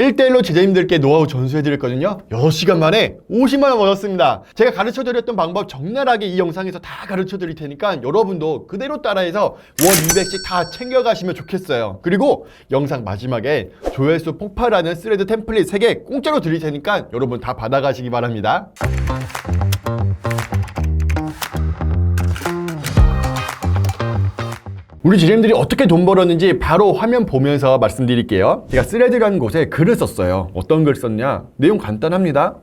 1대1로 제자님들께 노하우 전수해드렸거든요. 6시간 만에 50만원 얻었습니다. 제가 가르쳐드렸던 방법 적나라하게 이 영상에서 다 가르쳐드릴 테니까 여러분도 그대로 따라해서 월 200씩 다 챙겨가시면 좋겠어요. 그리고 영상 마지막에 조회수 폭발하는 스레드 템플릿 3개 공짜로 드릴 테니까 여러분 다 받아가시기 바랍니다. 우리 제자님들이 어떻게 돈 벌었는지 바로 화면 보면서 말씀드릴게요. 제가 스레드라는 곳에 글을 썼어요. 어떤 글 썼냐? 내용 간단합니다.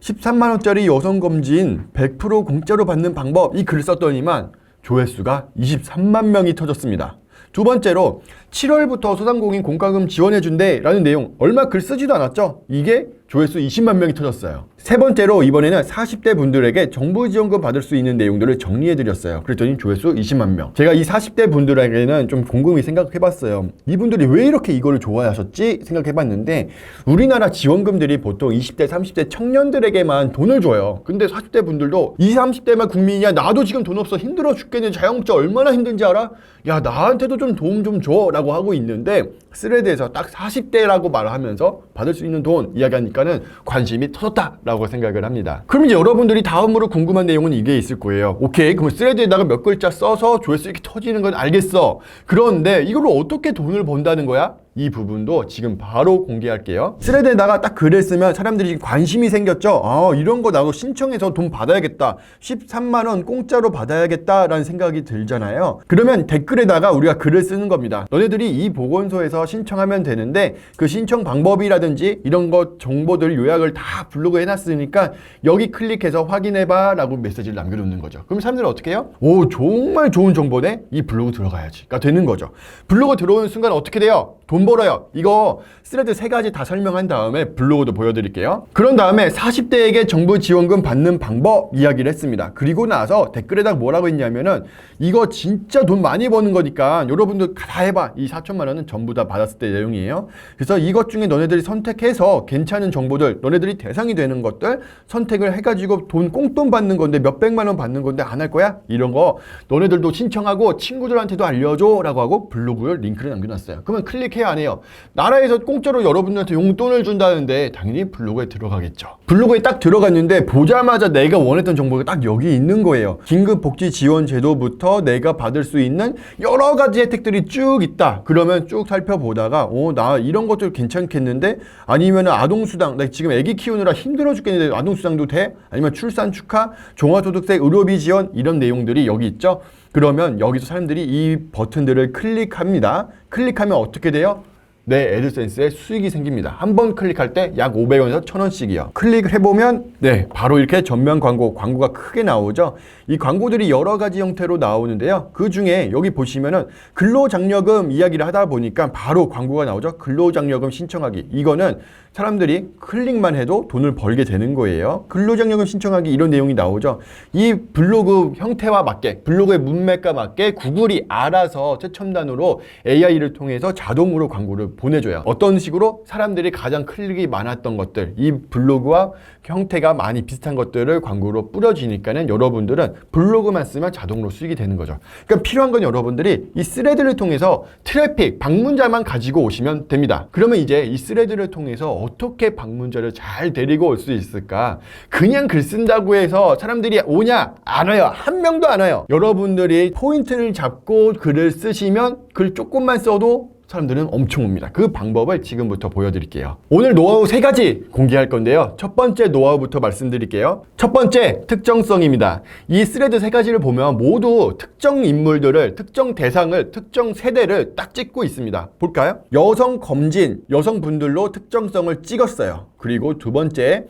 13만원짜리 여성검진 100% 공짜로 받는 방법 이 글을 썼더니만 조회수가 23만 명이 터졌습니다. 두 번째로 7월부터 소상공인 공과금 지원해준대 라는 내용 얼마 글 쓰지도 않았죠? 이게 조회수 20만 명이 터졌어요. 세 번째로 이번에는 40대 분들에게 정부 지원금 받을 수 있는 내용들을 정리해드렸어요. 그랬더니 조회수 20만 명. 제가 이 40대 분들에게는 좀 곰곰이 생각해봤어요. 이분들이 왜 이렇게 이거를 좋아하셨지 생각해봤는데 우리나라 지원금들이 보통 20대, 30대 청년들에게만 돈을 줘요. 근데 40대 분들도 20, 30대만 국민이야 나도 지금 돈 없어 힘들어 죽겠는 자영업자 얼마나 힘든지 알아? 야 나한테도 좀 도움 좀 줘 라고 하고 있는데 스레드에서 딱 40대라고 말하면서 받을 수 있는 돈 이야기하니까는 관심이 터졌다 라고 생각을 합니다. 그럼 이제 여러분들이 다음으로 궁금한 내용은 이게 있을 거예요. 오케이 그럼 스레드에다가 몇 글자 써서 조회수 이렇게 터지는 건 알겠어. 그런데 이걸로 어떻게 돈을 번다는 거야? 이 부분도 지금 바로 공개할게요. 스레드에다가 딱 글을 쓰면 사람들이 관심이 생겼죠. 아, 이런 거 나도 신청해서 돈 받아야겠다. 13만 원 공짜로 받아야겠다 라는 생각이 들잖아요. 그러면 댓글에다가 우리가 글을 쓰는 겁니다. 너네들이 이 보건소에서 신청하면 되는데 그 신청 방법이라든지 이런 것 정보들 요약을 다 블로그에 해놨으니까 여기 클릭해서 확인해봐 라고 메시지를 남겨놓는 거죠. 그럼 사람들은 어떻게 해요? 오, 정말 좋은 정보네. 이 블로그 들어가야지.가 되는 거죠. 블로그 들어오는 순간 어떻게 돼요? 돈 벌어요. 이거 스레드 세 가지 다 설명한 다음에 블로그도 보여드릴게요. 그런 다음에 40대에게 정부 지원금 받는 방법 이야기를 했습니다. 그리고 나서 댓글에다 뭐라고 했냐면은 이거 진짜 돈 많이 버는 거니까 여러분들 다 해봐. 이 4천만 원은 전부 다 받았을 때 내용이에요. 그래서 이것 중에 너네들이 선택해서 괜찮은 정보들, 너네들이 대상이 되는 것들 선택을 해가지고 돈 꽁돈 받는 건데 몇백만 원 받는 건데 안 할 거야? 이런 거 너네들도 신청하고 친구들한테도 알려줘 라고 하고 블로그에 링크를 남겨놨어요. 그러면 클릭해야 안 해요. 나라에서 공짜로 여러분들한테 용돈을 준다는데 당연히 블로그에 들어가겠죠. 블로그에 딱 들어갔는데 보자마자 내가 원했던 정보가 딱 여기 있는 거예요. 긴급복지 지원 제도부터 내가 받을 수 있는 여러 가지 혜택들이 쭉 있다. 그러면 쭉 살펴보다가 오나 이런 것들 괜찮겠는데 아니면 아동수당 나 지금 아기 키우느라 힘들어 죽겠는데 아동수당도 돼? 아니면 출산 축하, 종합소득세 의료비 지원 이런 내용들이 여기 있죠. 그러면 여기서 사람들이 이 버튼들을 클릭합니다. 클릭하면 어떻게 돼요? 내 애드센스에 수익이 생깁니다. 한 번 클릭할 때 약 500원에서 1000원씩이요. 클릭을 해보면 네 바로 이렇게 전면 광고, 광고가 크게 나오죠. 이 광고들이 여러 가지 형태로 나오는데요. 그 중에 여기 보시면은 근로장려금 이야기를 하다 보니까 바로 광고가 나오죠. 근로장려금 신청하기. 이거는 사람들이 클릭만 해도 돈을 벌게 되는 거예요. 근로장려금 신청하기 이런 내용이 나오죠. 이 블로그 형태와 맞게 블로그의 문맥과 맞게 구글이 알아서 최첨단으로 AI를 통해서 자동으로 광고를 보내줘요. 어떤 식으로 사람들이 가장 클릭이 많았던 것들 이 블로그와 형태가 많이 비슷한 것들을 광고로 뿌려주니까는 여러분들은 블로그만 쓰면 자동으로 수익이 되는 거죠. 그러니까 필요한 건 여러분들이 이 스레드를 통해서 트래픽 방문자만 가지고 오시면 됩니다. 그러면 이제 이 스레드를 통해서 어떻게 방문자를 잘 데리고 올 수 있을까? 그냥 글 쓴다고 해서 사람들이 오냐? 안 와요. 한 명도 안 와요. 여러분들이 포인트를 잡고 글을 쓰시면 글 조금만 써도 사람들은 엄청 옵니다. 그 방법을 지금부터 보여드릴게요. 오늘 노하우 세 가지 공개할 건데요. 첫 번째 노하우부터 말씀드릴게요. 첫 번째, 특정성입니다. 이 스레드 세 가지를 보면 모두 특정 인물들을, 특정 대상을, 특정 세대를 딱 찍고 있습니다. 볼까요? 여성 검진, 여성분들로 특정성을 찍었어요. 그리고 두 번째,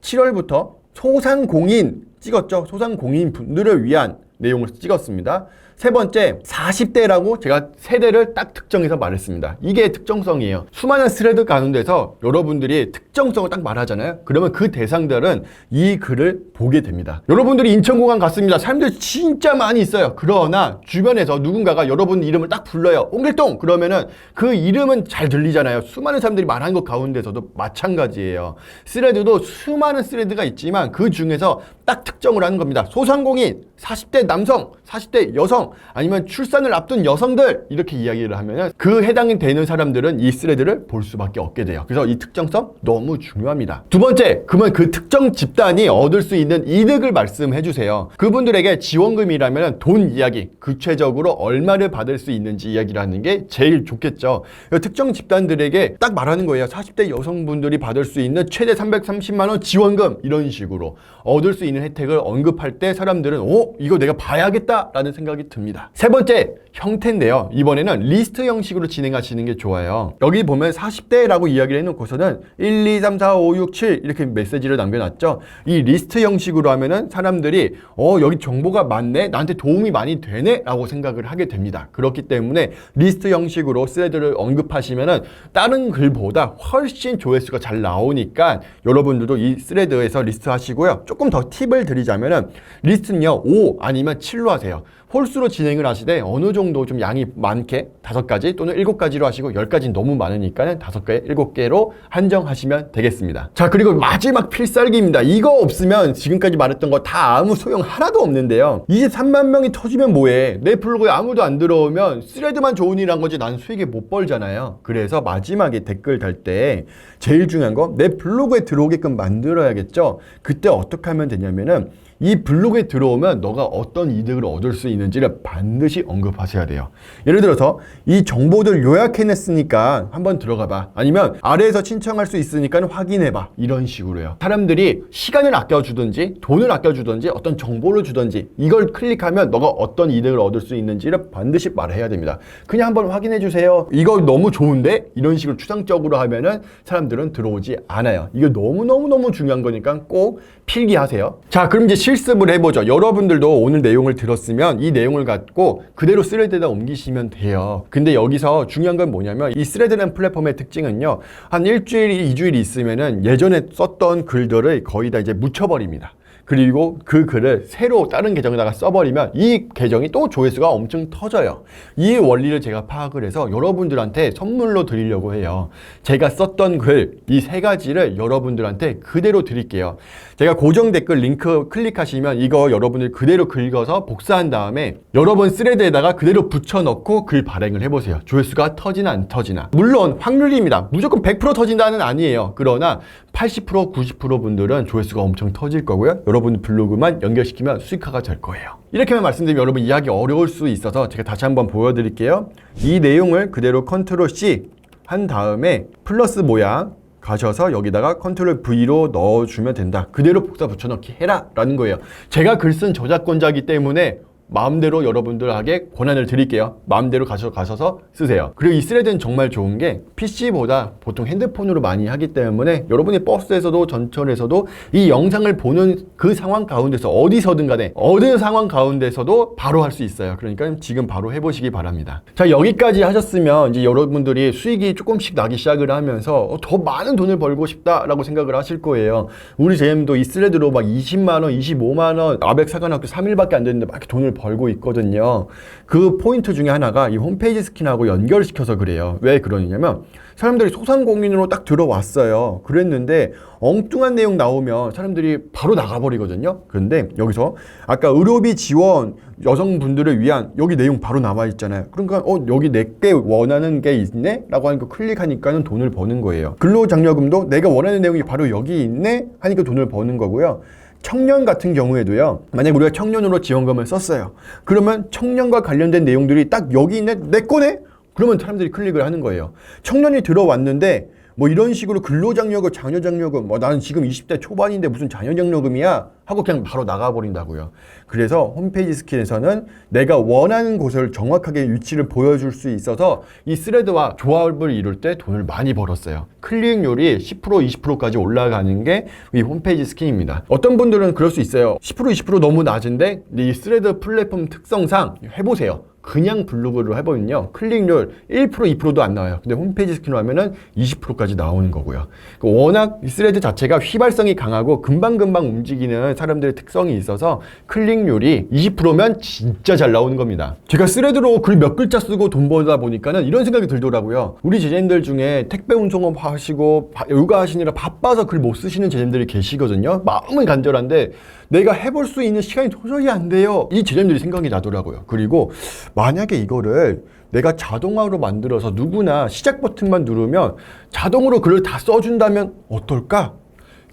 7월부터 소상공인 찍었죠. 소상공인 분들을 위한 내용을 찍었습니다. 세 번째, 40대라고 제가 세대를 딱 특정해서 말했습니다. 이게 특정성이에요. 수많은 스레드 가운데서 여러분들이 특정성을 딱 말하잖아요. 그러면 그 대상들은 이 글을 보게 됩니다. 여러분들이 인천공항 갔습니다. 사람들 진짜 많이 있어요. 그러나 주변에서 누군가가 여러분 이름을 딱 불러요. 옹길동! 그러면은 그 이름은 잘 들리잖아요. 수많은 사람들이 말한 것 가운데서도 마찬가지예요. 스레드도 수많은 스레드가 있지만 그 중에서 딱 특정을 하는 겁니다. 소상공인, 40대 남성, 40대 여성, 아니면 출산을 앞둔 여성들 이렇게 이야기를 하면 그 해당이 되는 사람들은 이 스레드를 볼 수밖에 없게 돼요. 그래서 이 특정성 너무 중요합니다. 두 번째, 그러면 그 특정 집단이 얻을 수 있는 이득을 말씀해 주세요. 그분들에게 지원금이라면 돈 이야기, 구체적으로 얼마를 받을 수 있는지 이야기를 하는 게 제일 좋겠죠. 특정 집단들에게 딱 말하는 거예요. 40대 여성분들이 받을 수 있는 최대 330만 원 지원금 이런 식으로 얻을 수 있는 혜택을 언급할 때 사람들은 오 이거 봐야겠다라는 생각이 듭니다. 세 번째 형태인데요. 이번에는 리스트 형식으로 진행하시는 게 좋아요. 여기 보면 40대라고 이야기를 해놓고서는 1, 2, 3, 4, 5, 6, 7 이렇게 메시지를 남겨놨죠. 이 리스트 형식으로 하면은 사람들이 어 여기 정보가 많네, 나한테 도움이 많이 되네 라고 생각을 하게 됩니다. 그렇기 때문에 리스트 형식으로 스레드를 언급하시면은 다른 글보다 훨씬 조회수가 잘 나오니까 여러분들도 이 스레드에서 리스트 하시고요. 조금 더 팁을 드리자면은 리스트는요 5 아니면 7로 하세요. 홀수로 진행을 하시되 어느 정도 좀 양이 많게 다섯 가지 또는 일곱 가지로 하시고 열 가지는 너무 많으니까는 다섯 개, 일곱 개로 한정하시면 되겠습니다. 자 그리고 마지막 필살기입니다. 이거 없으면 지금까지 말했던 거 다 아무 소용 하나도 없는데요. 23만 명이 터지면 뭐해? 내 블로그에 아무도 안 들어오면 스레드만 좋은 일 한 거지 난 수익이 못 벌잖아요. 그래서 마지막에 댓글 달 때 제일 중요한 거 내 블로그에 들어오게끔 만들어야겠죠. 그때 어떻게 하면 되냐면은 이 블로그에 들어오면 너가 어떤 이득을 얻을 수 있는지를 반드시 언급하셔야 돼요. 예를 들어서 이 정보들 요약해냈으니까 한번 들어가 봐. 아니면 아래에서 신청할 수 있으니까 확인해 봐. 이런 식으로요. 사람들이 시간을 아껴주든지 돈을 아껴주든지 어떤 정보를 주든지 이걸 클릭하면 너가 어떤 이득을 얻을 수 있는지를 반드시 말해야 됩니다. 그냥 한번 확인해 주세요. 이거 너무 좋은데? 이런 식으로 추상적으로 하면은 사람들은 들어오지 않아요. 이게 너무너무너무 중요한 거니까 꼭 필기하세요. 자, 그럼 이제 실습을 해보죠. 여러분들도 오늘 내용을 들었으면 이 내용을 갖고 그대로 스레드에다 옮기시면 돼요. 근데 여기서 중요한 건 뭐냐면 이 스레드라는 플랫폼의 특징은요. 한 일주일, 이주일 있으면은 예전에 썼던 글들을 거의 다 이제 묻혀버립니다. 그리고 그 글을 새로 다른 계정에다가 써버리면 이 계정이 또 조회수가 엄청 터져요. 이 원리를 제가 파악을 해서 여러분들한테 선물로 드리려고 해요. 제가 썼던 글, 이 세 가지를 여러분들한테 그대로 드릴게요. 제가 고정 댓글 링크 클릭하시면 이거 여러분들 그대로 긁어서 복사한 다음에 여러분 스레드에다가 그대로 붙여넣고 글 발행을 해보세요. 조회수가 터지나 안 터지나. 물론 확률입니다. 무조건 100% 터진다는 아니에요. 그러나 80% 90% 분들은 조회수가 엄청 터질 거고요. 여러분 블로그만 연결시키면 수익화가 될 거예요. 이렇게만 말씀드리면 여러분 이해하기 어려울 수 있어서 제가 다시 한번 보여드릴게요. 이 내용을 그대로 컨트롤 C 한 다음에 플러스 모양 가셔서 여기다가 컨트롤 V로 넣어주면 된다. 그대로 복사 붙여넣기 해라 라는 거예요. 제가 글 쓴 저작권자이기 때문에 마음대로 여러분들에게 권한을 드릴게요. 마음대로 가셔, 가셔서 쓰세요. 그리고 이 스레드는 정말 좋은 게 PC보다 보통 핸드폰으로 많이 하기 때문에 여러분이 버스에서도 전철에서도 이 영상을 보는 그 상황 가운데서 어디서든 간에 어느 상황 가운데서도 바로 할 수 있어요. 그러니까 지금 바로 해보시기 바랍니다. 자, 여기까지 하셨으면 이제 여러분들이 수익이 조금씩 나기 시작을 하면서 어, 더 많은 돈을 벌고 싶다라고 생각을 하실 거예요. 우리 제임도 이 스레드로 막 20만 원, 25만 원, 아백 사관학교 3일밖에 안 됐는데 막 이렇게 돈을 벌고 있거든요. 그 포인트 중에 하나가 이 홈페이지 스킨하고 연결시켜서 그래요. 왜 그러냐면 사람들이 소상공인으로 딱 들어왔어요. 그랬는데 엉뚱한 내용 나오면 사람들이 바로 나가버리거든요. 그런데 여기서 아까 의료비 지원 여성분들을 위한 여기 내용 바로 나와 있잖아요. 그러니까 어 여기 내게 원하는 게 있네? 라고 하니까 클릭하니까는 돈을 버는 거예요. 근로장려금도 내가 원하는 내용이 바로 여기 있네? 하니까 돈을 버는 거고요. 청년 같은 경우에도요. 만약 우리가 청년으로 지원금을 썼어요. 그러면 청년과 관련된 내용들이 딱 여기 있네? 내 거네? 그러면 사람들이 클릭을 하는 거예요. 청년이 들어왔는데 뭐 이런 식으로 근로장려금, 자녀장려금, 뭐 나는 지금 20대 초반인데 무슨 자녀장려금이야? 하고 그냥 바로 나가버린다고요. 그래서 홈페이지 스킨에서는 내가 원하는 곳을 정확하게 위치를 보여줄 수 있어서 이 스레드와 조합을 이룰 때 돈을 많이 벌었어요. 클릭률이 10% 20%까지 올라가는 게 이 홈페이지 스킨입니다. 어떤 분들은 그럴 수 있어요. 10% 20% 너무 낮은데 이 스레드 플랫폼 특성상 해보세요. 그냥 블로그로 해보면요. 클릭률 1% 2%도 안 나와요. 근데 홈페이지 스킨으로 하면은 20%까지 나오는 거고요. 그 워낙 이 스레드 자체가 휘발성이 강하고 금방금방 움직이는 사람들의 특성이 있어서 클릭률이 20%면 진짜 잘 나오는 겁니다. 제가 스레드로 글 몇 글자 쓰고 돈 벌다 보니까는 이런 생각이 들더라고요. 우리 제자님들 중에 택배 운송업 하시고 바- 요가 하시느라 바빠서 글 못 쓰시는 제자님들이 계시거든요. 마음은 간절한데 내가 해볼 수 있는 시간이 도저히 안 돼요. 이 제자님들이 생각이 나더라고요. 그리고 만약에 이거를 내가 자동화로 만들어서 누구나 시작 버튼만 누르면 자동으로 글을 다 써준다면 어떨까?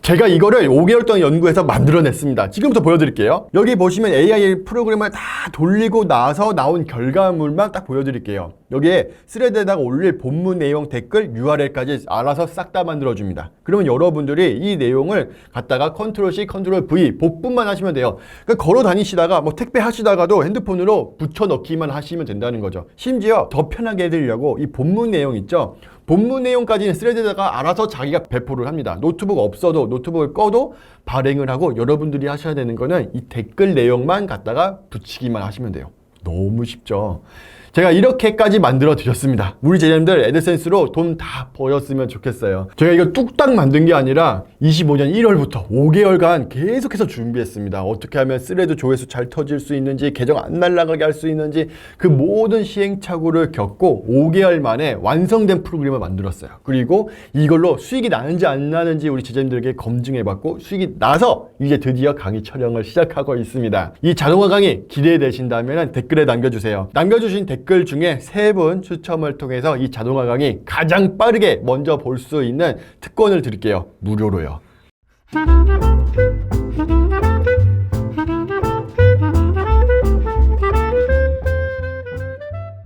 제가 이거를 5개월 동안 연구해서 만들어냈습니다. 지금부터 보여드릴게요. 여기 보시면 AI 프로그램을 다 돌리고 나서 나온 결과물만 딱 보여드릴게요. 여기에 스레드에다가 올릴 본문 내용 댓글 URL까지 알아서 싹 다 만들어줍니다. 그러면 여러분들이 이 내용을 갖다가 컨트롤 C, 컨트롤 V 복분만 하시면 돼요. 그러니까 걸어 다니시다가 뭐 택배 하시다가도 핸드폰으로 붙여 넣기만 하시면 된다는 거죠. 심지어 더 편하게 해드리려고 이 본문 내용 있죠? 본문 내용까지는 스레드에다가 알아서 자기가 배포를 합니다. 노트북 없어도 노트북을 꺼도 발행을 하고 여러분들이 하셔야 되는 거는 이 댓글 내용만 갖다가 붙이기만 하시면 돼요. 너무 쉽죠. 제가 이렇게까지 만들어 드렸습니다. 우리 제자님들 애드센스로 돈다 버렸으면 좋겠어요. 제가 이거 뚝딱 만든 게 아니라 25년 1월부터 5개월간 계속해서 준비했습니다. 어떻게 하면 스레드 조회수 잘 터질 수 있는지, 계정 안 날아가게 할 수 있는지 그 모든 시행착오를 겪고 5개월 만에 완성된 프로그램을 만들었어요. 그리고 이걸로 수익이 나는지 안 나는지 우리 제자님들에게 검증해봤고 수익이 나서 이제 드디어 강의 촬영을 시작하고 있습니다. 이 자동화 강의 기대되신다면 댓글에 남겨주세요. 남겨주신 댓글 중에 세 분 추첨을 통해서 이 자동화 강의 가장 빠르게 먼저 볼 수 있는 특권을 드릴게요. 무료로요.